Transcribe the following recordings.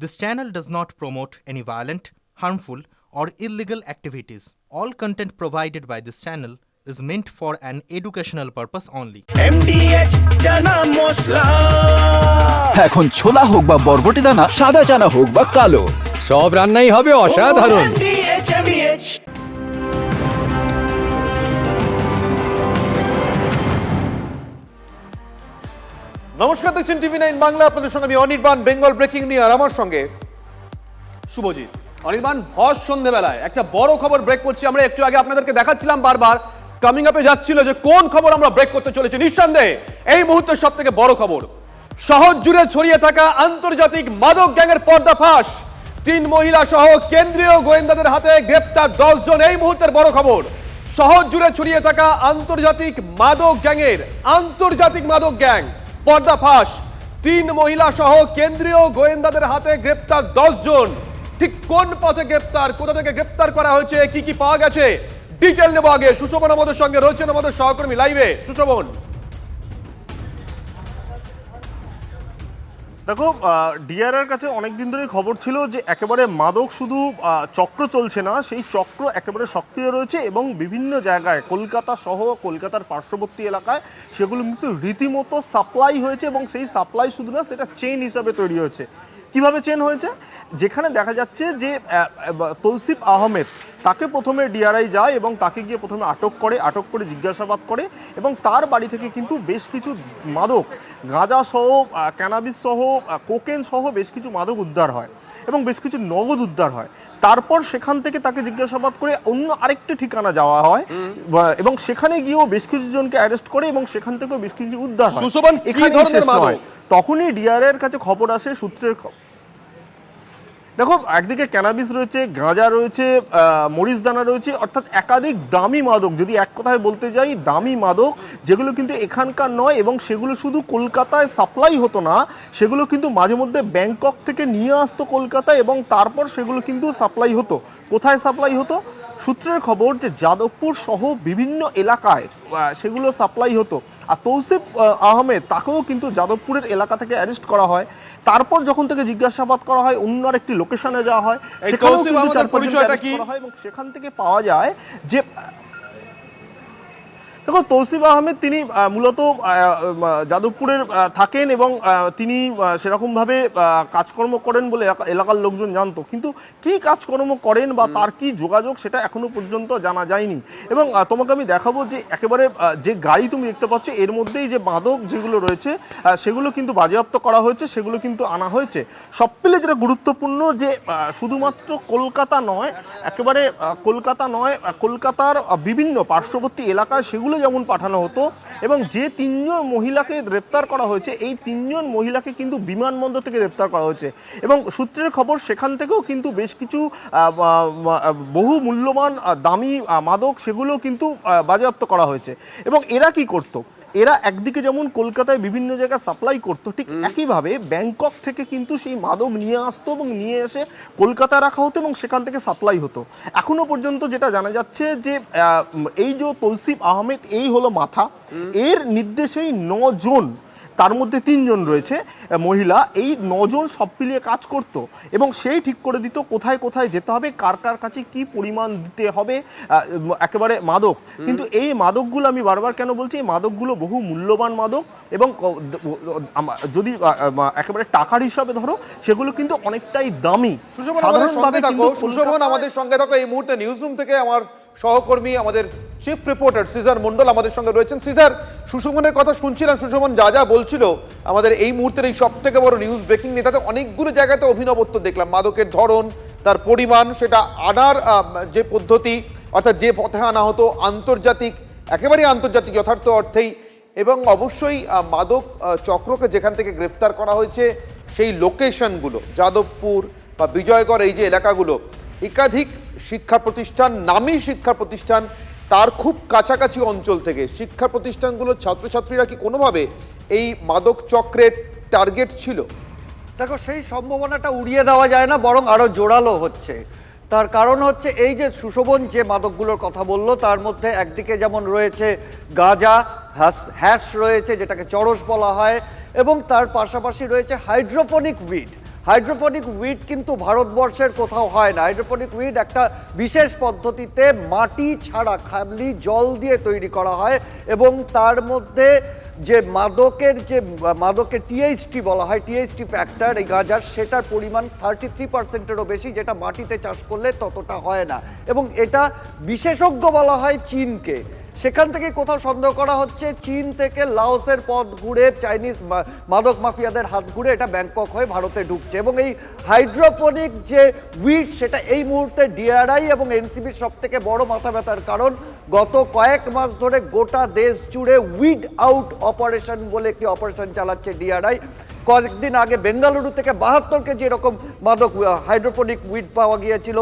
This channel does not promote any violent, harmful, or illegal activities. All content provided by this channel is meant for an educational purpose only. MDH chana masala এখন ছোলা হোক বা বরবটি দানা সাদা চানা হোক বা কালো সব রান্নাই হবে অসাধারণ এমডিএচ এমডিএচ নমস্কার, দেখছেন টিভি নাইন বাংলা। আপনাদের সঙ্গে আমি অনির্বাণ, বেঙ্গল ব্রেকিং নিয়ে আর আমার সঙ্গে শুভজিৎ। অনির্বাণ, ভর সন্ধেবেলায়। একটা বড় খবর ব্রেক করছি আমরা। একটু আগে আপনাদেরকে দেখাচ্ছিলাম বারবার। কামিং আপে যাচ্ছিল যে কোন খবর আমরা ব্রেক করতে চলেছি? নিঃসন্দেহে, এই মুহূর্তের সব থেকে বড় খবর। শহর জুড়ে ছড়িয়ে থাকা আন্তর্জাতিক মাদক গ্যাংয়ের পর্দাফাঁস তিন মহিলা সহ কেন্দ্রীয় গোয়েন্দাদের হাতে গ্রেপ্তার দশ জন। এই মুহূর্তের বড় খবর। শহর জুড়ে ছড়িয়ে থাকা আন্তর্জাতিক মাদক গ্যাংয়ের আন্তর্জাতিক মাদক গ্যাং। পর্দাফাঁস তিন মহিলা সহ কেন্দ্রীয় গোয়েন্দাদের হাতে গ্রেপ্তার জন। ঠিক কোন পথে গ্রেপ্তার, কোথা থেকে গ্রেপ্তার করা হয়েছে, কি কি পাওয়া গেছে? ডিটেল নেব আগে। সুশোভন আমাদের সঙ্গে রয়েছেন আমাদের সহকর্মী লাইভে। সুশোভন। দেখো ডিআরআর কাছে অনেক দিন ধরেই খবর ছিল যে একেবারে মাদক শুধু চক্র চলছে না, সেই চক্র একেবারে সক্রিয় রয়েছে এবং বিভিন্ন জায়গায়, কলকাতা সহ কলকাতার পার্শ্ববর্তী এলাকায় সেগুলো কিন্তু রীতিমতো সাপ্লাই হয়েছে এবং সেই সাপ্লাই শুধু না, সেটা চেইন হিসাবে তৈরি হয়েছে। কীভাবে চেন হয়েছে? যেখানে দেখা যাচ্ছে যে তৌসিফ আহমেদ তাকে প্রথমে ডিআরআই যায় এবং তাকে গিয়ে প্রথমে আটক করে আটক করে জিজ্ঞাসাবাদ করে এবং তার বাড়ি থেকে কিন্তু বেশ কিছু মাদক, গাঁজা সহ ক্যানাবিস সহ কোকেন সহ বেশ কিছু মাদক উদ্ধার হয়। এবং বেশ কিছু নগদ উদ্ধার হয়। তারপর সেখান থেকে তাকে জিজ্ঞাসাবাদ করে অন্য আরেকটি ঠিকানা যাওয়া হয় এবং সেখানে গিয়েও বেশ কিছু জনকে অ্যারেস্ট করে এবং সেখান থেকেও বেশ কিছু উদ্ধার হয়। তখনই ডিআরএর কাছে খবর আসে সূত্রের দেখো, একদিকে ক্যানাবিস রয়েছে, গাঁজা রয়েছে মরিচ দানা রয়েছে, অর্থাৎ একাধিক দামি মাদক। যদি এক কথায় বলতে যাই, দামি মাদক, যেগুলো কিন্তু এখানকার নয় এবং সেগুলো শুধু কলকাতায় সাপ্লাই হতো না, সেগুলো কিন্তু মাঝে মধ্যে ব্যাংকক থেকে নিয়ে আসতো কলকাতায় এবং তারপর সেগুলো কিন্তু সাপ্লাই হতো। কোথায় সাপ্লাই হতো? সূত্রের খবর যে যাদবপুর সহ বিভিন্ন এলাকায় সেগুলো সাপ্লাই হতো। আর তৌসিফ আহমেদ তাকেও কিন্তু যাদবপুরের এলাকা থেকে অ্যারেস্ট করা হয়। তারপর যখন থেকে জিজ্ঞাসাবাদ করা হয় অন্য একটি লোকেশনে যাওয়া হয় সেখানেও কিন্তু চার করা হয় এবং সেখান থেকে পাওয়া যায় যে দেখো তৌসিফ আহমেদ তিনি মূলত যাদবপুরের থাকেন এবং তিনি সেরকমভাবে কাজকর্ম করেন বলে এলাকার লোকজন জানতো। কিন্তু কি কাজকর্ম করেন বা তার কি যোগাযোগ সেটা এখনও পর্যন্ত জানা যায়নি। এবং তোমাকে আমি দেখাবো যে একেবারে যে গাড়ি তুমি দেখতে পাচ্ছ এর মধ্যেই যে মাদক যেগুলো রয়েছে সেগুলো কিন্তু বাজেয়াপ্ত করা হয়েছে সেগুলো কিন্তু আনা হয়েছে। সব মিলে যেটা গুরুত্বপূর্ণ যে শুধুমাত্র কলকাতা নয় একেবারে কলকাতা নয় কলকাতার বিভিন্ন পার্শ্ববর্তী এলাকায় সেগুলো যেমন পাঠানো হতো এবং যে তিনজন মহিলাকে গ্রেপ্তার করা হয়েছে এই তিনজন মহিলাকে কিন্তু বিমানবন্দর থেকে গ্রেপ্তার করা হয়েছে। এবং সূত্রের খবর সেখান থেকেও কিন্তু বেশ কিছু বহু মূল্যবান দামি মাদক সেগুলো কিন্তু বাজেয়াপ্ত করা হয়েছে। এবং এরা কি করত? এরা একদিকে যেমন কলকাতায় বিভিন্ন জায়গায় সাপ্লাই করতো ঠিক একইভাবে ব্যাংকক থেকে কিন্তু সেই মাদক নিয়ে আসতো এবং নিয়ে এসে কলকাতা রাখা হতো এবং সেখান থেকে সাপ্লাই হতো। এখনও পর্যন্ত যেটা জানা যাচ্ছে যে এই যে তৌসিফ আহমেদ এই হলো মাথা। এর নির্দেশেই নজন তার মধ্যে তিনজন রয়েছে মহিলা। এই নজন সব মিলিয়ে কাজ করত এবং সেই ঠিক করে দিত কোথায় কোথায় যেতে হবে কার কার কাছে কি পরিমাণ দিতে হবে একেবারে মাদক। কিন্তু এই মাদকগুলো আমি বারবার কেন বলছি এই মাদকগুলো বহু মূল্যবান মাদক এবং যদি একেবারে টাকার হিসাবে ধরো সেগুলো কিন্তু অনেকটাই দামি। আমাদের সঙ্গে থাকো আমাদের সঙ্গে থাকো। এই মুহূর্তে নিউজ রুম থেকে আমার সহকর্মী, আমাদের চিফ রিপোর্টার সিজার মন্ডল আমাদের সঙ্গে রয়েছেন। সিজার, সুশোভনের কথা শুনছিলাম, সুশোভন যা যা বলছিল, আমাদের এই মুহূর্তের এই সব থেকে বড় নিউজ ব্রেকিং নিয়ে, তাতে অনেকগুলো জায়গাতে অভিনবত্ব দেখলাম। মাদকের ধরন, তার পরিমাণ, সেটা আনার যে পদ্ধতি, অর্থাৎ যে পথে আনা হতো, আন্তর্জাতিক, একেবারেই আন্তর্জাতিক যথার্থ অর্থেই, এবং অবশ্যই মাদক চক্রকে যেখান থেকে গ্রেফতার করা হয়েছে, সেই লোকেশনগুলো যাদবপুর বা বিজয়গড়, এই যে এলাকাগুলো একাধিক শিক্ষা প্রতিষ্ঠান, নামী শিক্ষা প্রতিষ্ঠান তার খুব কাছাকাছি অঞ্চল থেকে। শিক্ষা প্রতিষ্ঠানগুলোর ছাত্রছাত্রীরা কি কোনোভাবে এই মাদক চক্রের টার্গেট ছিল? দেখো, সেই সম্ভাবনাটা উড়িয়ে দেওয়া যায় না, বরং আরও জোরালো হচ্ছে। তার কারণ হচ্ছে এই যে সুশোভন যে মাদকগুলোর কথা বলল, তার মধ্যে একদিকে যেমন রয়েছে গাঁজা, হ্যাস হ্যাশ রয়েছে, যেটাকে চরস বলা হয়, এবং তার পাশাপাশি রয়েছে হাইড্রোফোনিক উইড। হাইড্রোফোনিক উইড কিন্তু ভারতবর্ষের কোথাও হয় না। হাইড্রোফোনিক উইড একটা বিশেষ পদ্ধতিতে মাটি ছাড়া খালি জল দিয়ে তৈরি করা হয় এবং তার মধ্যে যে মাদকের যে, মাদকের টিএইচটি বলা হয় টিএইচটি ফ্যাক্টর এই গাঁজার, সেটার পরিমাণ থার্টি থ্রি পার্সেন্টেরও বেশি, যেটা মাটিতে চাষ করলে ততটা হয় না। এবং এটা বিশেষজ্ঞ বলা হয় চীনকে। সেখান থেকে কোথাও সন্দেহ করা হচ্ছে, চীন থেকে লাওসের পথ ঘুরে চাইনিজ মাদক মাফিয়াদের হাত ঘুরে এটা ব্যাংকক হয়ে ভারতে ঢুকছে এবং এই হাইড্রোফোনিক যে উইড সেটা এই মুহূর্তে ডিআরআই এবং এনসিবির সব থেকে বড় মাথা ব্যথার কারণ। গত কয়েক মাস ধরে গোটা দেশ জুড়ে উইড আউট অপারেশন বলে একটি অপারেশন চালাচ্ছে ডিআরআই। কয়েকদিন আগে বেঙ্গালুরু থেকে বাহাত্তর কেজি এরকম মাদক, হাইড্রোফোনিক উইড পাওয়া গিয়েছিল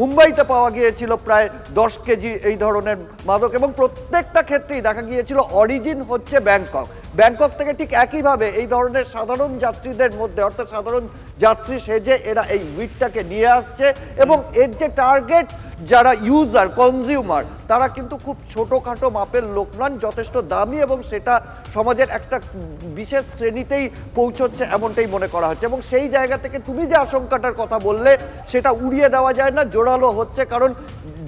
মুম্বাইতে পাওয়া গিয়েছিল প্রায় দশ কেজি এই ধরনের মাদক এবং প্রত্যেকটা ক্ষেত্রেই দেখা গিয়েছিল। অরিজিন হচ্ছে ব্যাংকক। ব্যাংকক থেকে ঠিক একইভাবে এই ধরনের সাধারণ যাত্রীদের মধ্যে, অর্থাৎ সাধারণ যাত্রী সেজে এরা এই উইডটাকে নিয়ে আসছে এবং এর যে টার্গেট, যারা ইউজার কনজিউমার তারা কিন্তু খুব ছোটোখাটো মাপের লোক নন, যথেষ্ট দামি এবং সেটা সমাজের একটা বিশেষ শ্রেণীতেই পৌঁছচ্ছে এমনটাই মনে করা হচ্ছে। এবং সেই জায়গা থেকে তুমি যে আশঙ্কাটার কথা বললে, সেটা উড়িয়ে দেওয়া যায় না, জোরালো হচ্ছে কারণ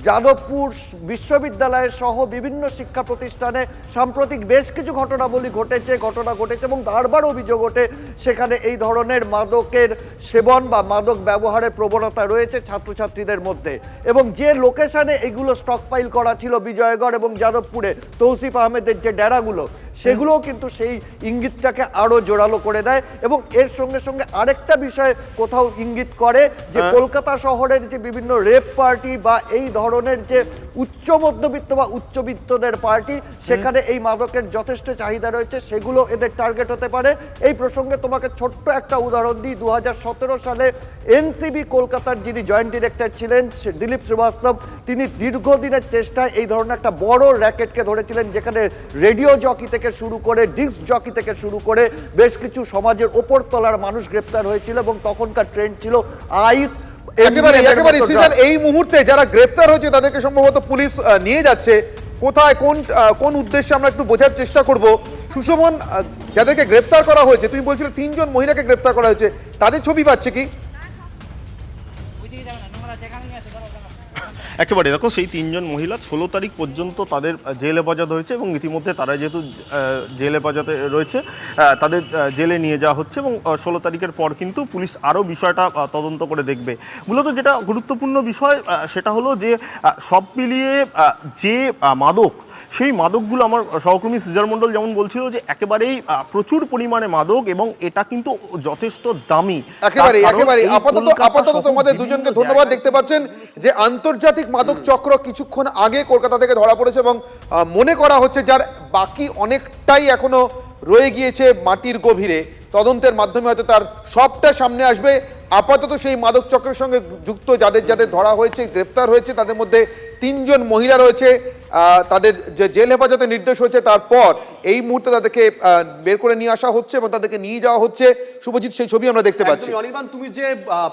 যাদবপুর বিশ্ববিদ্যালয় সহ বিভিন্ন শিক্ষা প্রতিষ্ঠানে সাম্প্রতিক বেশ কিছু ঘটনাবলী ঘটেছে ঘটনা ঘটেছে এবং বারবার অভিযোগ ওঠে সেখানে এই ধরনের মাদকের সেবন বা মাদক ব্যবহারের প্রবণতা রয়েছে ছাত্রছাত্রীদের মধ্যে। এবং যে লোকেশনে এগুলো স্টক ফাইল করা ছিল বিজয়গড় এবং যাদবপুরে তৌসিফ আহমেদের যে ডেরাগুলো সেগুলোও কিন্তু সেই ইঙ্গিতটাকে আরও জোরালো করে দেয় এবং এর সঙ্গে সঙ্গে আরেকটা বিষয় কোথাও ইঙ্গিত করে যে কলকাতা শহরের যে বিভিন্ন রেপ পার্টি বা এই ধরনের যে উচ্চ মধ্যবিত্ত বা উচ্চবিত্তদের পার্টি, সেখানে এই মাদকের যথেষ্ট চাহিদা রয়েছে, সেগুলো এদের টার্গেট হতে পারে। এই প্রসঙ্গে তোমাকে ছোট্ট একটা উদাহরণ দিই। দু হাজার সতেরো সালে এনসিবি কলকাতার যিনি জয়েন্ট ডিরেক্টর ছিলেন দিলীপ শ্রীবাস্তব, তিনি দীর্ঘদিনের চেষ্টায় এই ধরনের একটা বড় র্যাকেটকে ধরেছিলেন, যেখানে রেডিও জকি থেকে শুরু করে, ডিস্ক জকি থেকে শুরু করে বেশ কিছু সমাজের ওপর তলার মানুষ গ্রেপ্তার হয়েছিল এবং তখনকার ট্রেন্ড ছিল আইস একেবারে একেবারে সিজন এই মুহূর্তে যারা গ্রেফতার হয়েছে তাদেরকে সম্ভবত পুলিশ নিয়ে যাচ্ছে। কোথায় কোন কোন উদ্দেশ্যে আমরা একটু বোঝার চেষ্টা করব। সুশোভন যাদেরকে গ্রেফতার করা হয়েছে তুমি বলছিলে তিনজন মহিলাকে গ্রেফতার করা হয়েছে তাদের ছবি পাচ্ছে কি? একেবারে, দেখো সেই তিনজন মহিলা ষোলো তারিখ পর্যন্ত তাদের জেল হেফাজত হয়েছে এবং ইতিমধ্যে তারা যেহেতু জেল হেফাজতে রয়েছে তাদের জেলে নিয়ে যাওয়া হচ্ছে এবং ষোলো তারিখের পর কিন্তু পুলিশ আরও বিষয়টা তদন্ত করে দেখবে। মূলত যেটা গুরুত্বপূর্ণ বিষয় সেটা হলো যে সব মিলিয়ে যে মাদক সেই মাদকগুলো আমার সহকর্মী সিজার মণ্ডল যেমন বলছিল যে একেবারেই প্রচুর পরিমাণে মাদক এবং এটা কিন্তু যথেষ্ট দামি। একেবারে একেবারে আপাতত আপাতত তোমাদের দুজনকে ধন্যবাদ। দেখতে পাচ্ছেন যে আন্তর্জাতিক মাদক চক্র কিছুক্ষণ আগে কলকাতা থেকে ধরা পড়েছে এবং মনে করা হচ্ছে যার বাকি অনেকটাই এখনও রয়ে গিয়েছে মাটির গভীরে। তদন্তের মাধ্যমে হয়তো তার সবটা সামনে আসবে। আপাতত সেই মাদক চক্রের সঙ্গে যুক্ত যাদের যাদের ধরা হয়েছে গ্রেফতার হয়েছে তাদের মধ্যে তিনজন মহিলা রয়েছে তাদের যে জেল হেফাজতে নির্দেশ হয়েছে তারপর এই মুহূর্তে তাদেরকে বের করে নিয়ে আসা হচ্ছে এবং তাদেরকে নিয়ে যাওয়া হচ্ছে। শুভজিৎ সেই ছবি আমরা দেখতে পাচ্ছি। অনির্বাণ তুমি যে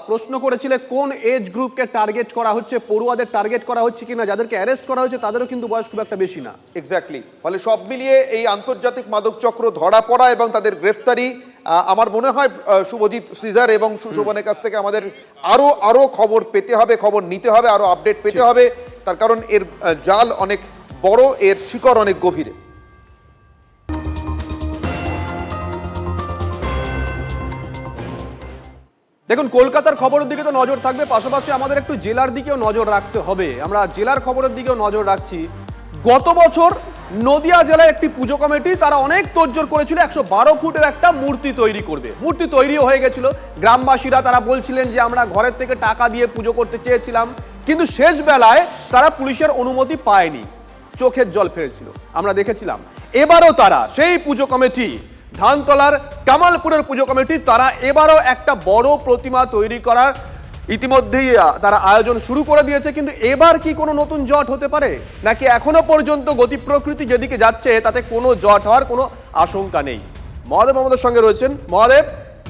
প্রশ্ন করেছিলে কোন এজ গ্রুপকে টার্গেট করা হচ্ছে পড়ুয়াদের টার্গেট করা হচ্ছে কিনা যাদেরকে অ্যারেস্ট করা হয়েছে তাদেরও কিন্তু বয়স খুব একটা বেশি না। এক্স্যাক্টলি ফলে সব মিলিয়ে এই আন্তর্জাতিক মাদক চক্র ধরা পড়া এবং তাদের গ্রেফতারি আমার মনে হয় শুভজিৎ সিজার এবং সুশোভনের কাছ থেকে আমাদের আরও আরও খবর পেতে হবে খবর নিতে হবে আরও আপডেট পেতে হবে। তার কারণ এর জাল অনেক বড় এর শিকড় অনেক গভীরে। দেখুন কলকাতার খবরের দিকে তো নজর থাকবে পাশাপাশি আমাদের একটু জেলার দিকেও নজর রাখতে হবে। আমরা জেলার খবরের দিকেও নজর রাখছি। গত বছর নদিয়া জেলায় একটি পুজো কমিটি, তারা অনেক তোড়জোড় করেছিল, একশো বারো ফুটের একটা মূর্তি তৈরি করবে। মূর্তি তৈরিও হয়ে গেছিল। গ্রামবাসীরা তারা বলছিলেন যে, আমরা ঘরের থেকে টাকা দিয়ে পুজো করতে চেয়েছিলাম, কিন্তু শেষ বেলায় তারা পুলিশের অনুমতি পায়নি। চোখের জল ফেলছিল। আমরা দেখেছিলাম। এবারও তারা, সেই পুজো কমিটি, ধানতলার কামালপুরের পুজো কমিটি, তারা এবারও একটা বড় প্রতিমা তৈরি করার ইতিমধ্যেই তারা আয়োজন শুরু করে দিয়েছে কিন্তু এবার কি কোনো নতুন জট হতে পারে? নাকি এখনও পর্যন্ত গতি প্রকৃতি যেদিকে যাচ্ছে তাতে কোনো জট হওয়ার কোনো আশঙ্কা নেই? মহাদেব আমাদের সঙ্গে রয়েছেন। মহাদেব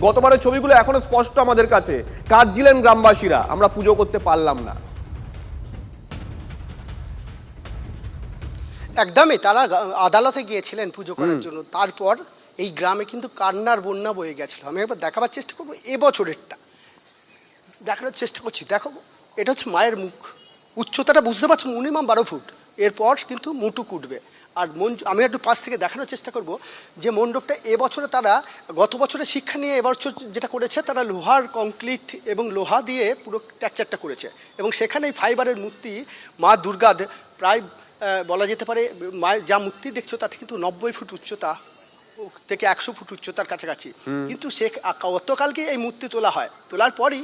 গতবারের ছবিগুলো এখনও স্পষ্ট আমাদের কাছে। কাঁদছিলেন গ্রামবাসীরা আমরা পুজো করতে পারলাম না। একদমই তারা আদালতে গিয়েছিলেন পুজো করার জন্য। তারপর এই গ্রামে কিন্তু কান্নার বন্যা বয়ে গেছিল। আমি একবার দেখাবার চেষ্টা করব এবছরেরটা। দেখানোর চেষ্টা করছি। দেখো, এটা হচ্ছে মায়ের মুখ। উচ্চতাটা বুঝতে পারছ, মিনিমাম বারো ফুট। এরপর কিন্তু মুটু কুটবে আর মন আমি একটু পাশ থেকে দেখানোর চেষ্টা করব যে মণ্ডপটা এবছরে তারা, গত বছরে শিক্ষা নিয়ে এবছর যেটা করেছে, তারা লোহার কংক্রিট এবং লোহা দিয়ে পুরো ট্যাকচারটা করেছে। এবং সেখানে ফাইবারের মূর্তি মা দুর্গা দে- প্রায় বলা যেতে পারে, মায়ের যা মূর্তি দেখছ তাতে কিন্তু নব্বই ফুট উচ্চতা। থেকে একশো ফুট উচ্চতার কাছাকাছি। কিন্তু সে গতকালকে এই মূর্তি তোলা হয়। তোলার পরই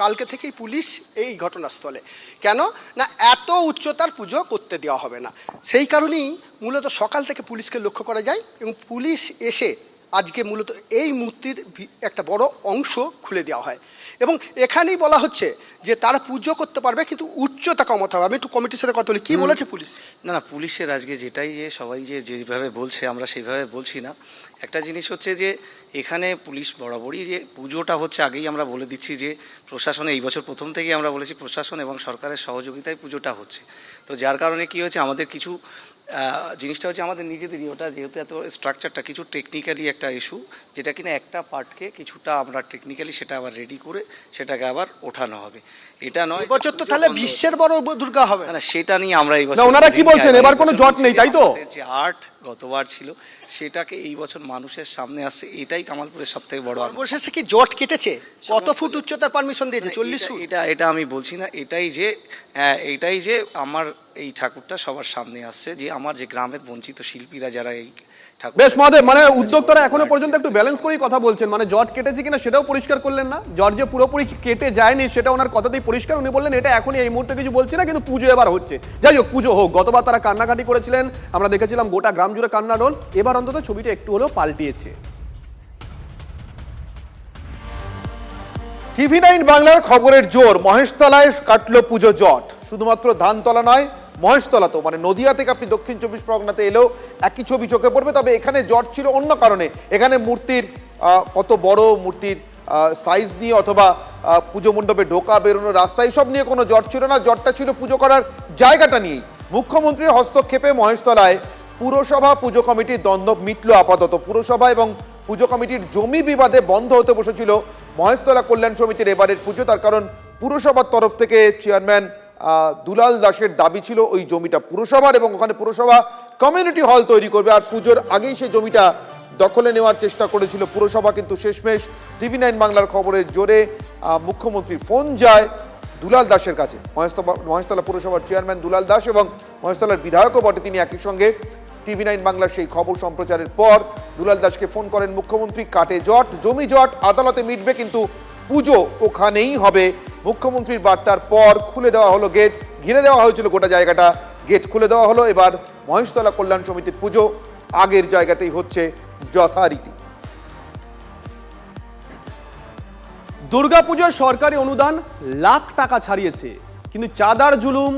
কালকে থেকেই পুলিশ এই ঘটনাস্থলে। কেন? না এত উচ্চতার পুজো করতে দেওয়া হবে না। সেই কারণেই মূলত সকাল থেকে পুলিশকে লক্ষ্য করা যায় এবং পুলিশ এসে আজকে মূলত এই মূর্তির একটা বড় অংশ খুলে দেওয়া হয়। এবং এখানেই বলা হচ্ছে যে তারা পুজো করতে পারবে কিন্তু উচ্চতা কমাতে হবে। আমি একটু কমিটির সাথে কথা বলি। কি বলেছে পুলিশ? না না পুলিশের আজকে যেটাই যে সবাই যে যেভাবে বলছে আমরা সেইভাবে বলছি না। একটা জিনিস হচ্ছে যে এখানে পুলিশ বরাবরই যে পুজোটা হচ্ছে আগেই আমরা বলে দিচ্ছি যে প্রশাসনে এই বছর প্রথম থেকেই আমরা বলেছি প্রশাসন এবং সরকারের সহযোগিতায় পুজোটা হচ্ছে। তো যার কারণে কি হচ্ছে আমাদের কিছু জিনিসটা হচ্ছে আমাদের নিজেদেরই ওটা যেহেতু এত স্ট্রাকচারটা কিছু টেকনিক্যালি একটা ইস্যু যেটা কিনা একটা পার্টকে কিছুটা আমরা টেকনিক্যালি সেটা আবার রেডি করে সেটাকে আবার ওঠানো হবে এটা নয় বছর তো তাহলে বিশ্বের বড় দুর্গা হবে না সেটা নিয়ে আমরা এই বছর ওনারা কি বলছেন? এবার কোনো জট নেই, তাই তো? যে আর্ট গতবার ছিল সেটাকে এই বছর মানুষের সামনে আসছে এটাই কামালপুরের সব থেকে বড়। সর্বশেষে কি জট কেটেছে? কত ফুট উচ্চতার পারমিশন দিয়েছে? চল্লিশ ফুট? এটা এটা আমি বলছি না এটাই যে হ্যাঁ, এটাই যে আমার এই ঠাকুরটা সবার সামনে আসছে যে আমার যে গ্রামের বঞ্চিত শিল্পীরা যারা এই বেশ মহাদেব মানে উদ্যোক্তারা এখনও পর্যন্ত একটু ব্যালেন্স করেই কথা বলছেন। মানে জট কেটেছে কিনা সেটাও পরিষ্কার করলেন না। জট যে পুরোপুরি কেটে যায়নি সেটা ওনার কথাতেই পরিষ্কার? উনি বললেন এটা এখনই এই মুহূর্তে কিছু বলছি না কিন্তু পুজো এবার হচ্ছে। যাই হোক পুজো হোক গতবার তারা কান্নাকাটি করেছিলেন। আমরা দেখেছিলাম গোটা গ্রাম জুড়ে কান্না রোল। এবার অন্তত ছবিটা একটু হলেও পাল্টিয়েছে। টিভি নাইন বাংলার খবরের জোর মহেশতলায় কাটলো পুজো জট। শুধুমাত্র ধানতলা নয় মহেশতলাতেও মানে নদিয়া থেকে আপনি দক্ষিণ চব্বিশ পরগনাতে এলেও একই ছবি চোখে পড়বে, তবে এখানে জট ছিল অন্য কারণে। এখানে মূর্তির কত বড় মূর্তির সাইজ নিয়ে অথবা পুজো মণ্ডপে ঢোকা বেরোনো রাস্তা এইসব নিয়ে কোনো জট ছিল না। জটটা ছিল পুজো করার জায়গাটা নিয়েই। মুখ্যমন্ত্রীর হস্তক্ষেপে মহেশতলায় পুরসভা পুজো কমিটির দ্বন্দ্ব মিটল আপাতত। পুরসভা এবং পুজো কমিটির জমি বিবাদে বন্ধ হতে বসেছিল মহেশতলা কল্যাণ সমিতির এবারের পুজো। তার কারণ পুরসভার তরফ থেকে চেয়ারম্যান দুলাল দাসের দাবি ছিল ওই জমিটা পুরসভার এবং ওখানে পুরসভা কমিউনিটি হল তৈরি করবে। আর পুজোর আগেই সেই জমিটা দখলে নেওয়ার চেষ্টা করেছিল পুরসভা, কিন্তু শেষমেশ টিভি নাইন বাংলার খবরের জোরে মুখ্যমন্ত্রী ফোন যায় দুলাল দাসের কাছে। মহেশতলা পুরসভার চেয়ারম্যান দুলাল দাস এবং মহেশতলার বিধায়কও বটে তিনি একই সঙ্গে। টিভি নাইন বাংলার সেই খবর সম্প্রচারের পর দুলাল দাসকে ফোন করেন মুখ্যমন্ত্রী, কাটে জট, জমি জট, আদালতে মিটবে, কিন্তু পুজো ওখানেই হবে। মুখ্যমন্ত্রীর বার্তার পর খুলে দেওয়া হলো গেট, ঘিরে দেওয়া হয়েছিল গোটা জায়গাটা। গেট খুলে দেওয়া হলো, এবার মহেশতলা কল্যাণ সমিতির পুজো আগের জায়গাতেই হচ্ছে যথারীতি। দুর্গাপুজোর সরকারি অনুদান লাখ টাকা ছাড়িয়েছে, কিন্তু চাঁদার জুলুম,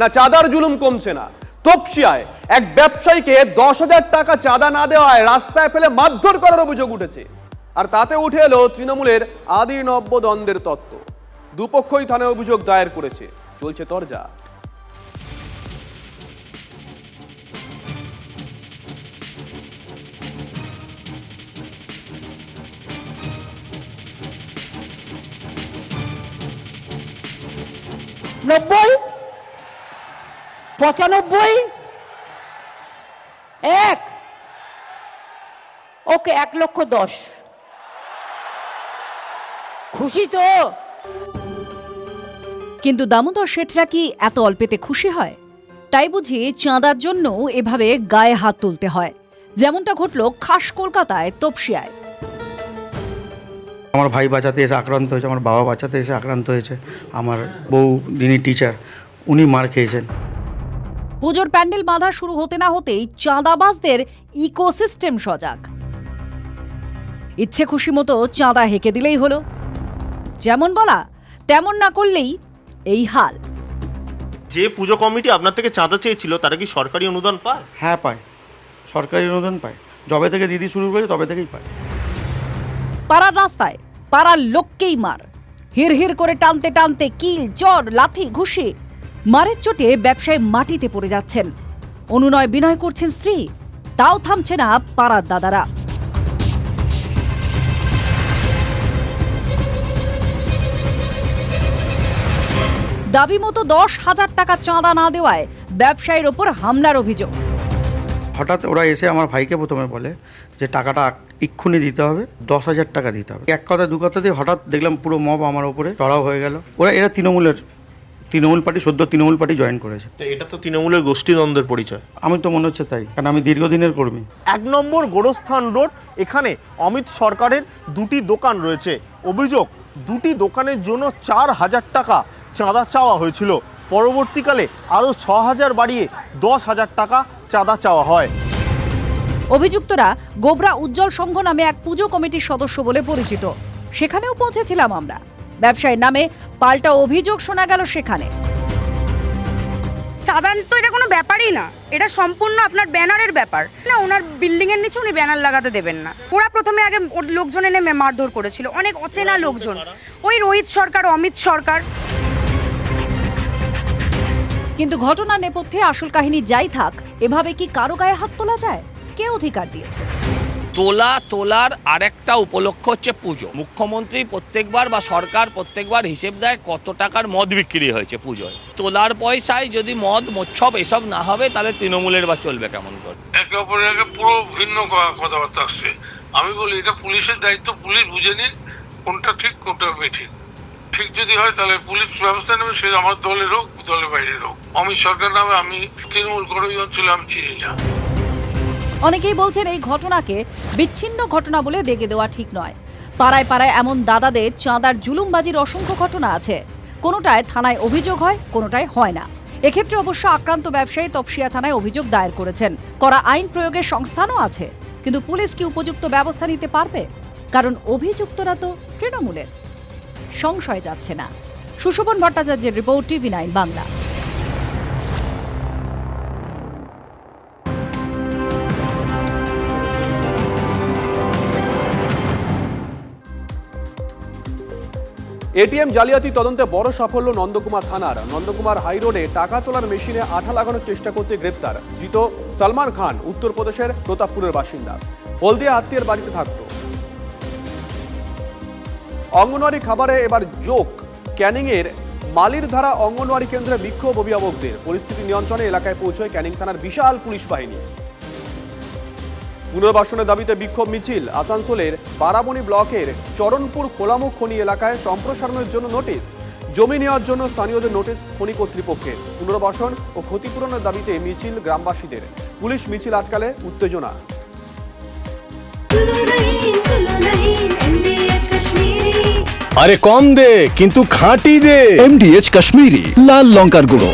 না, চাঁদার জুলুম কমছে না। তপসিয়ায় এক ব্যবসায়ীকে দশ হাজার টাকা চাঁদা না দেওয়ায় রাস্তায় ফেলে মারধর করার অভিযোগ উঠেছে। আর তাতে উঠে এলো তৃণমূলের আদি নব্য দ্বন্দ্বের তত্ত্ব। দুপক্ষই থানায় অভিযোগ দায়ের করেছে। চলছে তরজা। নব্বই, পঁচানব্বই, এক। ওকে, এক লক্ষ দশ। খুশি তো? কিন্তু দামোদর শেঠরা কি এত অল্পেতে খুশি হয়? তাই বুঝি চাঁদার জন্য এভাবে গায়ে হাত তুলতে হয়। যেমনটা ঘটল খাস কলকাতায় তপসিয়ায়। আমার ভাই বাঁচাতে এসে আক্রান্ত হয়েছে আমার বাবা বাঁচাতে এসে আক্রান্ত হয়েছে। আমার বউ যিনি টিচার উনি মার খেয়েছেন। পুজোর প্যান্ডেল বাঁধা শুরু হতে না হতেই চাঁদাবাজদের ইকোসিস্টেম সজাগ। ইচ্ছে খুশি মতো চাঁদা হেঁকে দিলেই হলো। যেমন বলা তেমন না করলেই এই হাল। যে পুজো কমিটি আপনার থেকে চাঁদা চেয়েছিল তারা কি সরকারি অনুদান পায়? হ্যাঁ পায়। সরকারি অনুদান পায়। যবে থেকে দিদি শুরু করেছে তবে থেকেই পায়। পাড়ার রাস্তায় পাড়ার লোককেই মার। হির হির করে টানতে টানতে কিল চর লাথি ঘুষি মারের চোটে ব্যবসায় মাটিতে পড়ে যাচ্ছেন। অনুনয় বিনয় করছেন স্ত্রী তাও থামছে না পাড়ার দাদারা। দাবি মতো দশ হাজার টাকা চাঁদা না দেওয়ায় ব্যবসায়ীর ওপর হামলার অভিযোগ। হঠাৎ ওরা এসে আমার ভাইকে প্রথমে বলে যে টাকাটা এক্ষুনি দিতে হবে দশ হাজার টাকা দিতে হবে। এক কথা দু কথা দিয়ে হঠাৎ দেখলাম পুরো মব আমার ওপরে চড়াও হয়ে গেল। ওরা এরা তৃণমূলের তৃণমূল পার্টি সদ্য তৃণমূল পার্টি জয়েন করেছে। তো এটা তো তৃণমূলের গোষ্ঠীদ্বন্দ্বের পরিচয়। আমি তো মনে হচ্ছে তাই কারণ আমি দীর্ঘদিনের কর্মী। এক নম্বর গোরস্থান রোড এখানে অমিত সরকারের দুটি দোকান রয়েছে। অভিযোগ দুটি দোকানের জন্য চার হাজার টাকা চাঁদা চাওয়া হয়েছিল। পরবর্তীকালে আরও ছ হাজার বাড়িয়ে দশ হাজার টাকা চাঁদা চাওয়া হয়। অভিযুক্তরা গোবরা উজ্জ্বল সংঘ নামে এক পুজো কমিটির সদস্য বলে পরিচিত। সেখানেও পৌঁছেছিলাম আমরা। ব্যবসায়ীর নামে পাল্টা অভিযোগ শোনা গেল সেখানে। চাঁদান তো এটা কোনো ব্যাপারই না। এটা সম্পূর্ণ আপনার ব্যানারের ব্যাপার। না ওনার বিল্ডিং এর নিচে উনি ব্যানার লাগাতে দেবেন না। ওরা প্রথমে আগে ওর লোকজন এনে মে- মারধর করেছিল। অনেক অচেনা লোকজন। ওই রোহিত সরকার অমিত সরকার। কিন্তু ঘটনা নেপথ্যে আসল কাহিনী যাই থাক এভাবে কি কারও গায়ে হাত তোলা যায়? কে অধিকার দিয়েছে? তোলা, তোলার আরেকটা উপলক্ষ হচ্ছে পুজো। মুখ্যমন্ত্রী প্রত্যেকবার বা সরকার প্রত্যেকবার হিসেব দেয় কত টাকার মদ বিক্রি হয়েছে পুজোয়। তোলার পয়সায় যদি মদ মোচ্ছব এসব না হবে, তাহলে তৃণমূলের বা চলবে কেমন করে? একে অপরের আগে পুরো ভিন্ন কথাবার্তা আসছে। আমি বলি, এটা পুলিশের দায়িত্ব, পুলিশ বুঝে নিন কোনটা ঠিক, কোনটা বেঠিক ঠিক। যদি হয়, তাহলে পুলিশ ব্যবস্থা নেবে, সে আমার দলের হোক, দলের বাইরের হোক। অমিত সরকার নামে আমি তৃণমূল করে অঞ্চলে আমি চিনি না। অনেকেই বলছেন এই ঘটনাকে বিচ্ছিন্ন ঘটনা বলে দেখে দেওয়া ঠিক নয়। পাড়ায় পাড়ায় এমন দাদাদের চাঁদার জুলুমবাজির অসংখ্য ঘটনা আছে। কোনোটায় থানায় অভিযোগ হয়, কোনোটায় হয় না। এক্ষেত্রে অবশ্য আক্রান্ত ব্যবসায়ী তপসিয়া থানায় অভিযোগ দায়ের করেছেন। করা আইন প্রয়োগের সংস্থানও আছে। কিন্তু পুলিশ কি উপযুক্ত ব্যবস্থা নিতে পারবে? কারণ অভিযুক্তরা তো তৃণমূলের। সংশয় যাচ্ছে না। সুশোভন ভট্টাচার্যের report TV nine Bangla. ATM জালিয়াতি তদন্তে বড় সাফল্য নন্দকুমার থানার। নন্দকুমার হাই রোডে টাকা তোলার মেশিনে আঠা লাগানোর চেষ্টা করতে গ্রেপ্তার। জিত সালমান খান, উত্তরপ্রদেশের প্রতাপপুরের বাসিন্দা। হলদিয়া আত্মীয়ের বাড়িতে থাকত। অঙ্গনওয়াড়ি খাবারে এবার যোগ। ক্যানিংয়ের মালির ধারা অঙ্গনওয়াড়ি কেন্দ্রে বিক্ষোভ অভিভাবকদের। পরিস্থিতি নিয়ন্ত্রণে এলাকায় পৌঁছয় ক্যানিং থানার বিশাল পুলিশ বাহিনী। পুনর্বাসনের দাবিতে বিক্ষোভ মিছিল। আসানসোলের বারাবণী ব্লকের চরণপুর খোলামুখ খনি এলাকায় সম্প্রসারণের জন্য নোটিশ। জমি নেওয়ার জন্য স্থানীয়দের নোটিশ খনি কর্তৃপক্ষের। পুনর্বাসন ও ক্ষতিপূরণের দাবিতে মিছিল গ্রামবাসীদের। পুলিশ মিছিল আজকালে উত্তেজনা। আরে কম দে কিন্তু খাঁটি দে। এমডিএচ কাশ্মীরি লাল লঙ্কার গুঁড়ো।